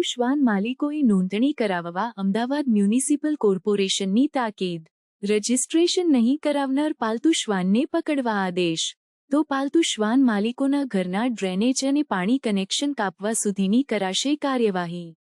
શ્વાન માલિકોએ નોંધણી કરાવવા અમદાવાદ મ્યુનિસિપલ કોર્પોરેશનની તાકીદ. રજિસ્ટ્રેશન નહીં કરાવનાર પાલતુ શ્વાનને પકડવા આદેશ. તો પાલતુ શ્વાન માલિકોના ઘરના ડ્રેનેજ અને પાણી કનેક્શન કાપવા સુધીની કરાશે કાર્યવાહી.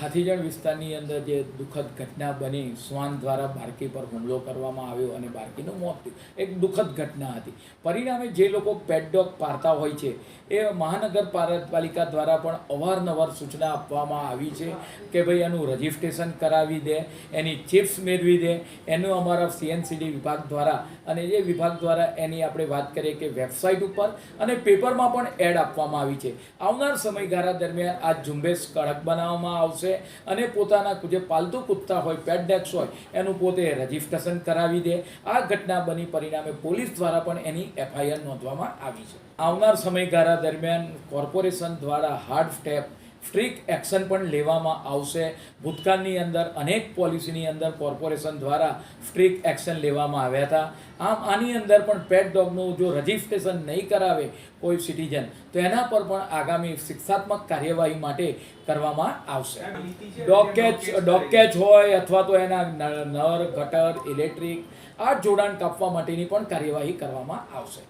હાથીજણ વિસ્તારની અંદર જે દુઃખદ ઘટના બની, શ્વાન દ્વારા બાળકી પર હુમલો કરવામાં આવ્યો અને બાળકીનું મોત થયું. એક દુઃખદ ઘટના હતી. પરિણામે જે લોકો પેટડોગ પાળતા હોય છે, એ મહાનગરપાલિકા દ્વારા પણ અવારનવાર સૂચના આપવામાં આવી છે કે ભાઈ એનું રજિસ્ટ્રેશન કરાવી દે, એની ચિપ્સ મેળવી દે. એનું અમારા સીએનસીડી વિભાગ દ્વારા અને એ વિભાગ દ્વારા એની આપણે વાત કરીએ કે વેબસાઇટ ઉપર અને પેપરમાં પણ એડ આપવામાં આવી છે. આવનાર સમયગાળા દરમિયાન આ ઝુંબેશ કડક બનાવવામાં આવશે. અને પોતાના જે પાલતુ કૂતરા હોય પેટ ડેક્સ હોય, એનું પોતે રજીસ્ટ્રેશન કરાવી દે. આ ઘટના બની પરિણામે પોલીસ દ્વારા પણ એની એફઆઈઆર નોંધવામાં આવી છે. આવનાર સમયગાળા દરમિયાન કોર્પોરેશન દ્વારા હાર્ડ સ્ટેપ સ્ટ્રિક્ટ એક્શન પણ લેવામાં આવશે. ભૂતકાળની અંદર અનેક પોલિસીની અંદર કોર્પોરેશન દ્વારા સ્ટ્રિક એક્શન લેવામાં આવ્યા હતા. આમ આની અંદર પણ પેટ ડોગનું જો રજિસ્ટ્રેશન નહીં કરાવે કોઈ સિટીઝન તો એના પર પણ આગામી શિક્ષાત્મક કાર્યવાહી માટે કરવામાં આવશે. ડોગ કેચ ડોગ કેચ હોય અથવા તો એના નર ગટર ઇલેક્ટ્રિક આ જોડાણ કાપવા માટેની પણ કાર્યવાહી કરવામાં આવશે.